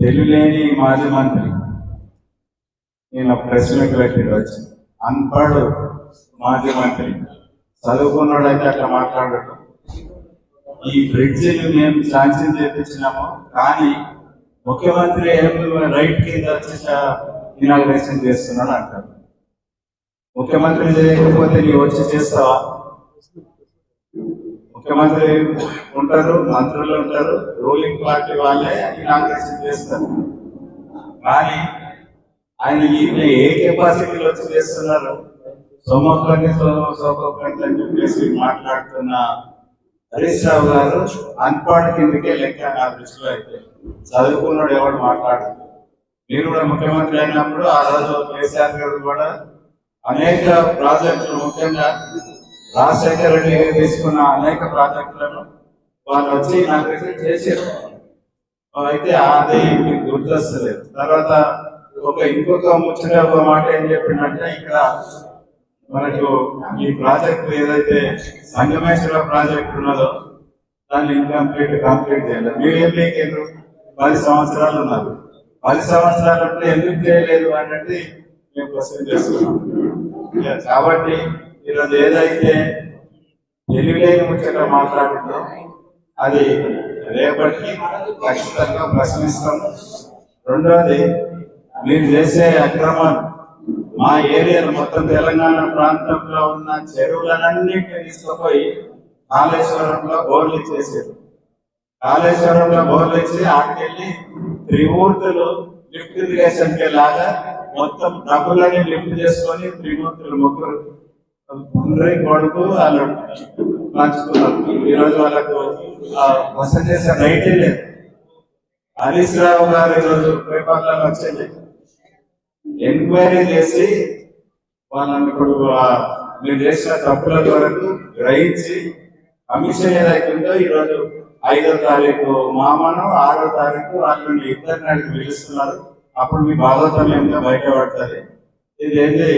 తెలియలేని మాజీ మంత్రి. నేను ప్రెస్ మీట్ పెట్టి వచ్చి అన్పడ్ మాజీ మంత్రి. చదువుకున్నాడైతే అట్లా మాట్లాడటం ఈ బ్రిడ్జిలు మేము శాంక్షన్ చేపించినాము. కానీ ముఖ్యమంత్రి ఏం రైట్ కింద వచ్చి ఇనాగ్రేషన్ చేస్తున్నాడు అంటారు. ముఖ్యమంత్రి చేయకపోతే నీవు వచ్చి చేస్తావా? ముఖ్యమంత్రి ఉంటారు మంత్రులు ఉంటారు రూలింగ్ పార్టీ వాళ్ళే ఇనాగ్రేషన్ చేస్తారు. కానీ ఆయన ఈయన ఏ కెపాసిటీలో వచ్చి చేస్తున్నారు? సోమొక్కటి సోమొక్కటి అని చెప్పేసి మాట్లాడుతున్న హరీష్ రావు గారు అన్పాడ్ కిందకే లెక్క నా దృష్టిలో అయితే చదువుకున్నాడు ఎవడు మాట్లాడదు మీరు కూడా ముఖ్యమంత్రి అయినప్పుడు ఆ రోజు కేసీఆర్ గారు కూడా అనేక ప్రాజెక్టులు ముఖ్యంగా రాజశేఖర రెడ్డి గారు తీసుకున్న అనేక ప్రాజెక్టులను వాళ్ళు వచ్చి నాకు చేశారు. అయితే అది మీకు గుర్తొస్తలేదు. తర్వాత ఒక ఇంకొక ముచ్చట ఒక మాట ఏం చెప్పిందంటే ఇక్కడ మనకు ఈ ప్రాజెక్ట్ ఏదైతే సంగమేశ్వర ప్రాజెక్ట్ ఉన్నదో దాన్ని ఇన్కంప్లీట్ కంప్లీట్ చేయాలి. మీరు ఏం లేకేంద్రు పది సంవత్సరాలు ఉన్నారు. పది సంవత్సరాలు ఉంటే ఎందుకు చేయలేదు అనేది మేము క్వశ్చన్ చేస్తున్నాం. కాబట్టి ఈరోజు ఏదైతే తెలివిలేని ముఖ్యంగా మాట్లాడుతుందో అది రేపటికి ఖచ్చితంగా ప్రశ్నిస్తాం. రెండోది మీరు చేసే అక్రమాలు మా ఏరియాలో మొత్తం తెలంగాణ ప్రాంతంలో ఉన్న చెరువులన్నింటినీ తీసుకుపోయి కాళేశ్వరంలో బోర్లు ఇచ్చేసారు. కాళేశ్వరంలో బోర్లు ఇచ్చి ఆడికెళ్ళి త్రిమూర్తులు లిఫ్ట్ ఇరిగేషన్కి లాగా మొత్తం డబ్బులని లిఫ్ట్ చేసుకొని త్రిమూర్తులు ముగ్గురు తండ్రి గోడకు వాళ్ళు మార్చుకున్నారు ఈ రోజు వాళ్ళకు ఆ, వసతి చేసే రైటే లేదు. హరీష్ రావు గారు ఈరోజు పేపర్లో వచ్చింది ఎంక్వైరీ చేసి వాళ్ళని ఇప్పుడు మీరు చేసిన తప్పుల వరకు గ్రహించి కమిషన్ ఏదైతుందో ఈరోజు ఐదో తారీఖు మామను ఆరో తారీఖు వాళ్ళని ఇద్దరు అడిగి పిలుస్తున్నారు. అప్పుడు మీ భాగవతం ఏంటో బయటపడుతుంది ఇది ఏంటి